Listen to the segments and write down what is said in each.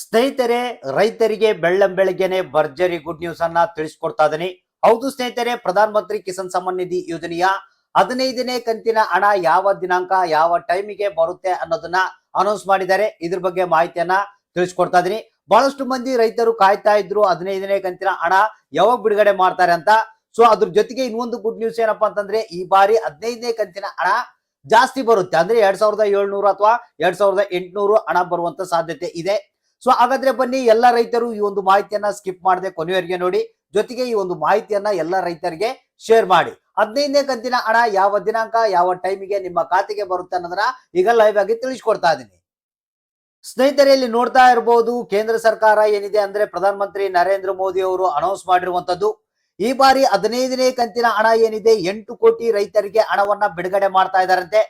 ಸ್ನೇಹಿತರೆ, ರೈತರಿಗೆ ಬೆಳ್ಳಂ ಬೆಳಗ್ಗೆನೆ ಭರ್ಜರಿ ಗುಡ್ ನ್ಯೂಸ್ ಅನ್ನ ತಿಳಿಸ್ಕೊಡ್ತಾ ಇದೀನಿ. ಹೌದು ಸ್ನೇಹಿತರೆ, ಪ್ರಧಾನ ಮಂತ್ರಿ ಕಿಸಾನ್ ಸಮ್ಮಾನ್ ನಿಧಿ ಯೋಜನೆಯ ಹದಿನೈದನೇ ಕಂತಿನ ಹಣ ಯಾವ ದಿನಾಂಕ, ಯಾವ ಟೈಮಿಗೆ ಬರುತ್ತೆ ಅನ್ನೋದನ್ನ ಅನೌನ್ಸ್ ಮಾಡಿದ್ದಾರೆ. ಇದ್ರ ಬಗ್ಗೆ ಮಾಹಿತಿಯನ್ನ ತಿಳಿಸ್ಕೊಡ್ತಾ ಇದೀನಿ. ಬಹಳಷ್ಟು ಮಂದಿ ರೈತರು ಕಾಯ್ತಾ ಇದ್ರು ಹದಿನೈದನೇ ಕಂತಿನ ಹಣ ಯಾವಾಗ ಬಿಡುಗಡೆ ಮಾಡ್ತಾರೆ ಅಂತ. ಸೊ ಅದ್ರ ಜೊತೆಗೆ ಇನ್ನೊಂದು ಗುಡ್ ನ್ಯೂಸ್ ಏನಪ್ಪಾ ಅಂತಂದ್ರೆ, ಈ ಬಾರಿ ಹದಿನೈದನೇ ಕಂತಿನ ಹಣ ಜಾಸ್ತಿ ಬರುತ್ತೆ. ಅಂದ್ರೆ ಎರಡ್ ಸಾವಿರದ ಏಳ್ನೂರು ಅಥವಾ ಎರಡ್ ಸಾವಿರದ ಎಂಟುನೂರು ಹಣ ಬರುವಂತ ಸಾಧ್ಯತೆ ಇದೆ. ಸೊ ಹಾಗಾದ್ರೆ ಬನ್ನಿ, ಎಲ್ಲ ರೈತರು ಈ ಒಂದು ಮಾಹಿತಿಯನ್ನ ಸ್ಕಿಪ್ ಮಾಡದೆ ಕೊನೆಯವರೆಗೆ ನೋಡಿ. ಜೊತೆಗೆ ಈ ಒಂದು ಮಾಹಿತಿಯನ್ನ ಎಲ್ಲ ರೈತರಿಗೆ ಶೇರ್ ಮಾಡಿ. ಹದಿನೈದನೇ ಕಂತಿನ ಹಣ ಯಾವ ದಿನಾಂಕ, ಯಾವ ಟೈಮಿಗೆ ನಿಮ್ಮ ಖಾತೆಗೆ ಬರುತ್ತೆ ಅನ್ನೋದನ್ನ ಈಗ ಲೈವ್ ಆಗಿ ತಿಳಿಸ್ಕೊಡ್ತಾ ಇದ್ದೀನಿ. ಸ್ನೇಹಿತರೆ ಇಲ್ಲಿ ನೋಡ್ತಾ ಇರಬಹುದು ಕೇಂದ್ರ ಸರ್ಕಾರ ಏನಿದೆ ಅಂದ್ರೆ ಪ್ರಧಾನಮಂತ್ರಿ ನರೇಂದ್ರ ಮೋದಿ ಅವರು ಅನೌನ್ಸ್ ಮಾಡಿರುವಂತದ್ದು ಈ ಬಾರಿ ಹದಿನೈದನೇ ಕಂತಿನ ಹಣ ಏನಿದೆ, ಎಂಟು ಕೋಟಿ ರೈತರಿಗೆ ಹಣವನ್ನ ಬಿಡುಗಡೆ ಮಾಡ್ತಾ ಇದಾರಂತೆ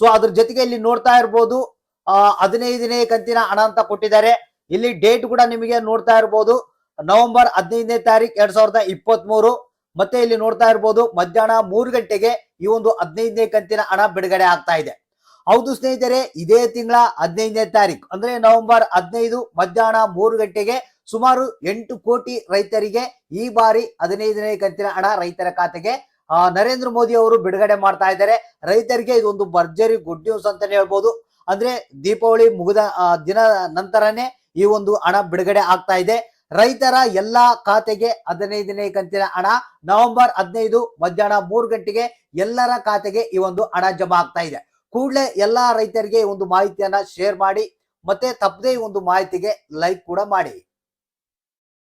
ಸೊ ಅದ್ರ ಜೊತೆಗೆ ಇಲ್ಲಿ ನೋಡ್ತಾ ಇರ್ಬೋದು, ಆ, ಹದಿನೈದನೇ ಕಂತಿನ ಹಣ ಅಂತ ಕೊಟ್ಟಿದ್ದಾರೆ. ಇಲ್ಲಿ ಡೇಟ್ ಕೂಡ ನಿಮಗೆ ನೋಡ್ತಾ ಇರ್ಬೋದು. ನವೆಂಬರ್ ಹದಿನೈದನೇ ತಾರೀಕು ಎರಡ್ ಸಾವಿರದ ಇಪ್ಪತ್ತ್ ಮೂರು ಮತ್ತೆ ಇಲ್ಲಿ ನೋಡ್ತಾ ಇರ್ಬೋದು, ಮಧ್ಯಾಹ್ನ ಮೂರು ಗಂಟೆಗೆ ಈ ಒಂದು ಹದಿನೈದನೇ ಕಂತಿನ ಹಣ ಬಿಡುಗಡೆ ಆಗ್ತಾ ಇದೆ. ಹೌದು ಸ್ನೇಹಿತರೆ, ಇದೇ ತಿಂಗಳ ಹದಿನೈದನೇ ತಾರೀಕು ಅಂದ್ರೆ ನವೆಂಬರ್ ಹದಿನೈದು ಮಧ್ಯಾಹ್ನ ಮೂರು ಗಂಟೆಗೆ ಸುಮಾರು ಎಂಟು ಕೋಟಿ ರೈತರಿಗೆ ಈ ಬಾರಿ ಹದಿನೈದನೇ ಕಂತಿನ ಹಣ ರೈತರ ಖಾತೆಗೆ ನರೇಂದ್ರ ಮೋದಿ ಅವರು ಬಿಡುಗಡೆ ಮಾಡ್ತಾ ಇದ್ದಾರೆ. ರೈತರಿಗೆ ಇದೊಂದು ಭರ್ಜರಿ ಗುಡ್ ನ್ಯೂಸ್ ಅಂತಾನೆ ಹೇಳ್ಬೋದು. ಅಂದ್ರೆ ದೀಪಾವಳಿ ಮುಗಿದ ದಿನ ನಂತರನೇ ಈ ಒಂದು ಹಣ ಬಿಡುಗಡೆ ಆಗ್ತಾ ಇದೆ. ರೈತರ ಎಲ್ಲಾ ಖಾತೆಗೆ ಹದಿನೈದನೇ ಕಂತಿನ ಹಣ ನವೆಂಬರ್ ಹದಿನೈದು ಮಧ್ಯಾಹ್ನ ಮೂರು ಗಂಟೆಗೆ ಎಲ್ಲರ ಖಾತೆಗೆ ಈ ಒಂದು ಹಣ ಜಮಾ ಆಗ್ತಾ ಇದೆ. ಕೂಡಲೇ ಎಲ್ಲಾ ರೈತರಿಗೆ ಒಂದು ಮಾಹಿತಿಯನ್ನ ಶೇರ್ ಮಾಡಿ, ಮತ್ತೆ ತಪ್ಪದೇ ಒಂದು ಮಾಹಿತಿಗೆ ಲೈಕ್ ಕೂಡ ಮಾಡಿ.